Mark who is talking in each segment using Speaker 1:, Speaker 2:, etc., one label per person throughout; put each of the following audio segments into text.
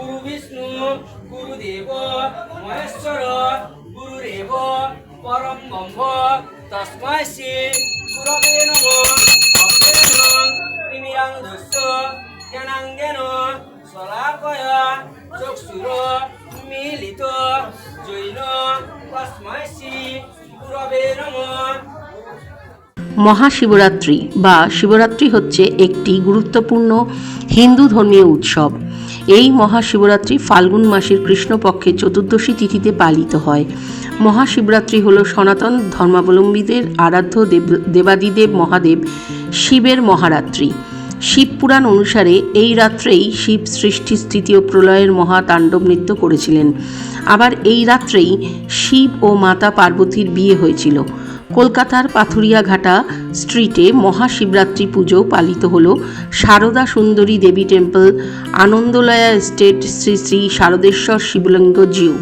Speaker 1: গুরু বিষ্ণু গুরুদেব মহেশ্বর গুরুরেব পরম বম্ব তস্মৈ শ্রী গুরবে নম। ইমিয়াং দস্য জ্ঞানাঙ্গেন সলাপয় চক্ষুর মিলিত, জৈন তস্মৈ শ্রী গুরবে নম।
Speaker 2: মহাশিবরাত্রি বা শিবরাত্রি হচ্ছে একটি গুরুত্বপূর্ণ হিন্দু ধর্মীয় উৎসব। এই মহাশিবরাত্রি ফাল্গুন মাসের কৃষ্ণপক্ষের চতুর্দশী তিথিতে পালিত হয়। মহাশিবরাত্রি হল সনাতন ধর্মাবলম্বীদের আরাধ্য দেব, দেবাদিদেব মহাদেব শিবের মহারাত্রি। শিব পুরাণ অনুসারে এই রাত্রেই শিব সৃষ্টি স্থিতি ও প্রলয়ের মহা তাণ্ডব নৃত্য করেছিলেন। আবার এই রাত্রেই শিব ও মাতা পার্বতীর বিয়ে হয়েছিল। কলকাতার পাথুরিয়াঘাটা স্ট্রিটে মহাশিবরাত্রি পুজো পালিত হল। Sarada Sundari Devi temple Anandalaya estate Shri Shri Shardeshwar Shivling Jiu.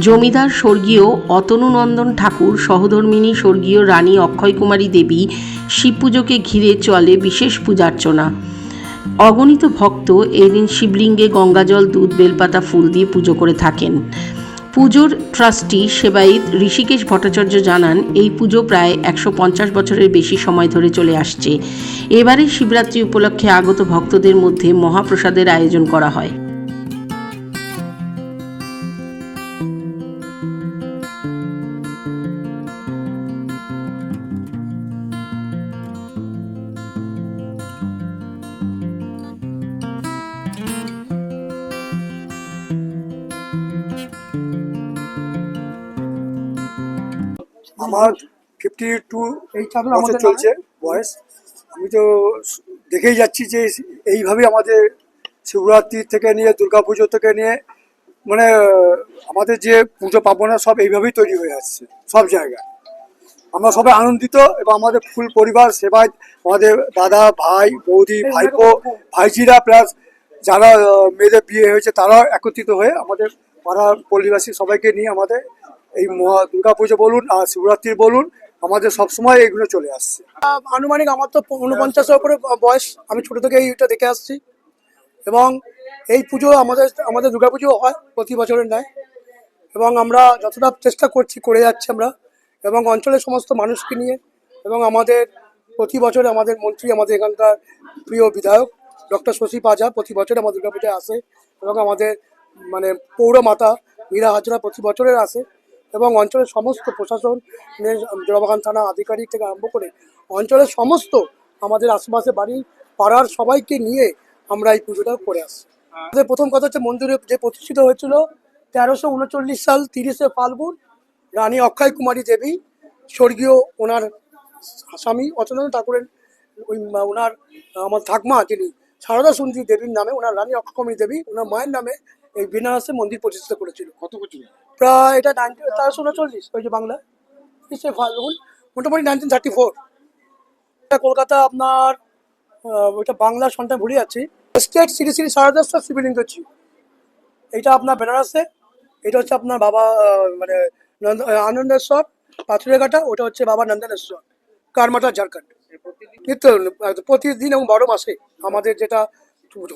Speaker 2: জমিদার স্বর্গীয় অতনুনন্দন ঠাকুর, সহধর্মিনী স্বর্গীয় রানী অক্ষয় কুমারী দেবী শিব পুজোকে ঘিরে চলে বিশেষ পূজার্চনা। অগণিত ভক্ত এদিন শিবলিঙ্গে গঙ্গাজল, দুধ, বেলপাতা, ফুল দিয়ে পুজো করে থাকেন। পুজোর ট্রাস্টি সেবায়িত ঋষিকেশ ভট্টাচার্য জানান, এই পুজো প্রায় একশো পঞ্চাশ বছরের বেশি সময় ধরে চলে আসছে। এবারে শিবরাত্রি উপলক্ষে আগত ভক্তদের মধ্যে মহাপ্রসাদের আয়োজন করা হয়।
Speaker 3: আমার ফিফটি টু
Speaker 4: এই চাদর আমাদের
Speaker 3: চলছে বয়স। আমি তো দেখেই যাচ্ছি যে এইভাবে আমাদের শিবরাত্রি থেকে নিয়ে দুর্গাপুজো থেকে নিয়ে মানে আমাদের যে পুজো পার্বণা সব এইভাবেই তৈরি হয়ে আসছে সব জায়গায়। আমরা সবাই আনন্দিত এবং আমাদের ফুল পরিবার সেবায় আমাদের দাদা ভাই বৌদি ভাইপো ভাইজিরা প্লাস যারা মেয়েদের বিয়ে হয়েছে তারাও একত্রিত হয়ে আমাদের পাড়ার পল্লীবাসী সবাইকে নিয়ে আমাদের এই মহা দুর্গাপুজো বলুন আর শিবরাত্রি বলুন, আমাদের সবসময় এগুলো চলে আসছে।
Speaker 4: আনুমানিক আমার তো উনপঞ্চাশের উপরে বয়স, আমি ছোট থেকে এইটা দেখে আসছি। এবং এই পুজো আমাদের আমাদের দুর্গা পুজো হয় প্রতি বছরের ন্যায়। এবং আমরা যতটা চেষ্টা করছি, করে যাচ্ছি আমরা। এবং অঞ্চলের সমস্ত মানুষকে নিয়ে, এবং আমাদের প্রতি বছর আমাদের মন্ত্রী, আমাদের এখানকার প্রিয় বিধায়ক, ডক্টর শশী পাজা প্রতি বছর আমাদের দুর্গা পুজোয় আসে। এবং আমাদের মানে পৌরমাতা মীরা হাজরা প্রতি বছরের আসে। এবং অঞ্চলের সমস্ত প্রশাসন জলবাগান থানা আধিকারিক থেকে আরম্ভ করে অঞ্চলের সমস্ত আমাদের আশেপাশে বাড়ির পাড়ার সবাইকে নিয়ে আমরা এই পুজোটা করে আসি আমাদের প্রথম কথা হচ্ছে মন্দিরে যে প্রতিষ্ঠিত হয়েছিল তেরোশো উনচল্লিশ সাল তিরিশে ফাল্গুন, রানী অক্ষয় কুমারী দেবী, স্বর্গীয় ওনার স্বামী অচন্দ্র ঠাকুরের, ওই ওনার, আমার ঠাকমা যিনি, সারদা সুন্দরী দেবীর নামে, ওনার রানী অক্ষয় কুমারী দেবী, ওনার মায়ের নামে এই বেনারসে মন্দির প্রতিষ্ঠা করেছিল।
Speaker 5: কত বছর?
Speaker 4: প্রায় এটা নাইনটিন তেরোশো উনচল্লিশ ওই যে বাংলা। ফাল্গুন মোটামুটি নাইনটিন থার্টি ফোর কলকাতা আপনার ওইটা বাংলা সন্তান ভুলে যাচ্ছি। স্টেট শ্রী শ্রী সারদাশ্বর শিবলিঙ্গ ছিল এটা আপনার বেনারসে এটা হচ্ছে আপনার বাবা মানে আনন্দেশ্বর পাথুরিয়াঘাটা ওটা হচ্ছে বাবা নন্দনেশ্বর কারমাটা ঝাড়খণ্ড। নিত্য প্রতিদিন এবং বারো মাসে আমাদের যেটা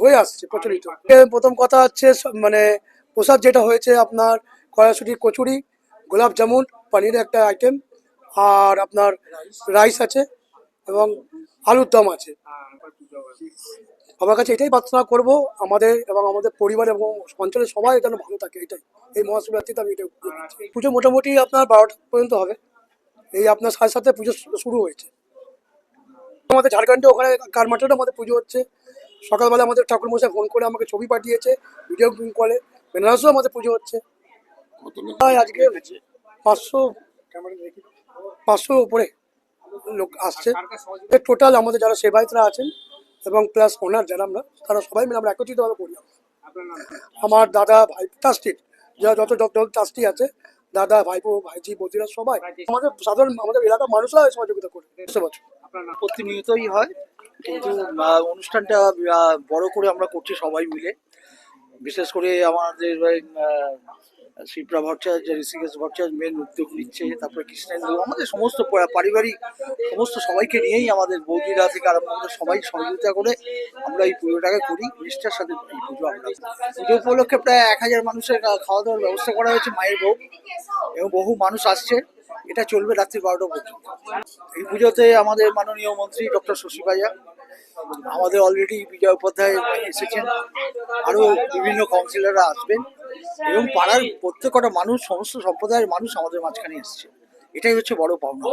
Speaker 4: হয়ে আসছে প্রচলিত। প্রথম কথা হচ্ছে মানে প্রসাদ যেটা হয়েছে আপনার কড়াইশুটির কচুরি, গোলাপ জামুন, পনিরের একটা আইটেম আর আপনার রাইস আছে এবং আলুর দম আছে। আমার কাছে এটাই প্রার্থনা করব আমাদের এবং আমাদের পরিবার এবং অঞ্চলের সবাই যেন ভালো থাকে, এটাই। এই মহাশিবরাত্রিতে আমি এটা পুজো মোটামুটি আপনার বারোটা পর্যন্ত হবে। এই আপনার সাথে সাথে পুজো শুরু হয়েছে। আমাদের ঝাড়খণ্ডে ওখানে কারমাটারও আমাদের পুজো হচ্ছে। সকালবেলা আমাদের ঠাকুর মশাই ফোন করে আমাকে ছবি পাঠিয়েছে ভিডিও কলে বেনারসেও আমাদের পুজো হচ্ছে। আজকে পাঁচশো পাঁচশোর উপরে লোক আসছে। টোটাল আমাদের যারা সেবায়তরা আছেন এবং প্লাস ওনার যারা আমরা তারা সবাই মিলে আমরা একত্রিতভাবে করি। আমার দাদা ভাই ট্রাস্টির যারা যত যত ট্রাস্টি আছে দাদা ভাইপো ভাইজি বৌদিরা সবাই আমাদের সাধারণ আমাদের এলাকার মানুষরা সহযোগিতা করে। বছর
Speaker 5: প্রতিনিয়তই হয়, কিন্তু অনুষ্ঠানটা বড় করে আমরা করছি সবাই মিলে বিশেষ করে আমাদের শিপ্রা ভট্টাচার্য ঋষিকেশ ভট্টাচার্য মেন উদ্যোগ নিচ্ছে, তারপরে কৃষ্ণেন্দু, আমাদের সমস্ত পারিবারিক সমস্ত সবাইকে নিয়েই আমাদের বৌদিরা থেকে আরম্ভ করে সবাই সহযোগিতা করে আমরা এই পুজোটাকে করি, নিষ্ঠার সাথে এই পুজো আমরা। পুজো উপলক্ষে প্রায় এক হাজার মানুষের খাওয়া দাওয়ার ব্যবস্থা করা হয়েছে মায়ের ভোগ, এবং বহু মানুষ আসছে এটা চলবে রাত্রি বারোটা পর্যন্ত এই পুজোতে আমাদের মাননীয় মন্ত্রী ডক্টর শশী ভাইয়া, আমাদের অলরেডি বিজয় উপাধ্যায় এসেছেন আরও বিভিন্ন কাউন্সিলররা আসবেন, এবং পাড়ার প্রত্যেকটা মানুষ, সমস্ত সম্প্রদায়ের মানুষ আমাদের মাঝখানে এসছে এটাই হচ্ছে বড় পাওনা।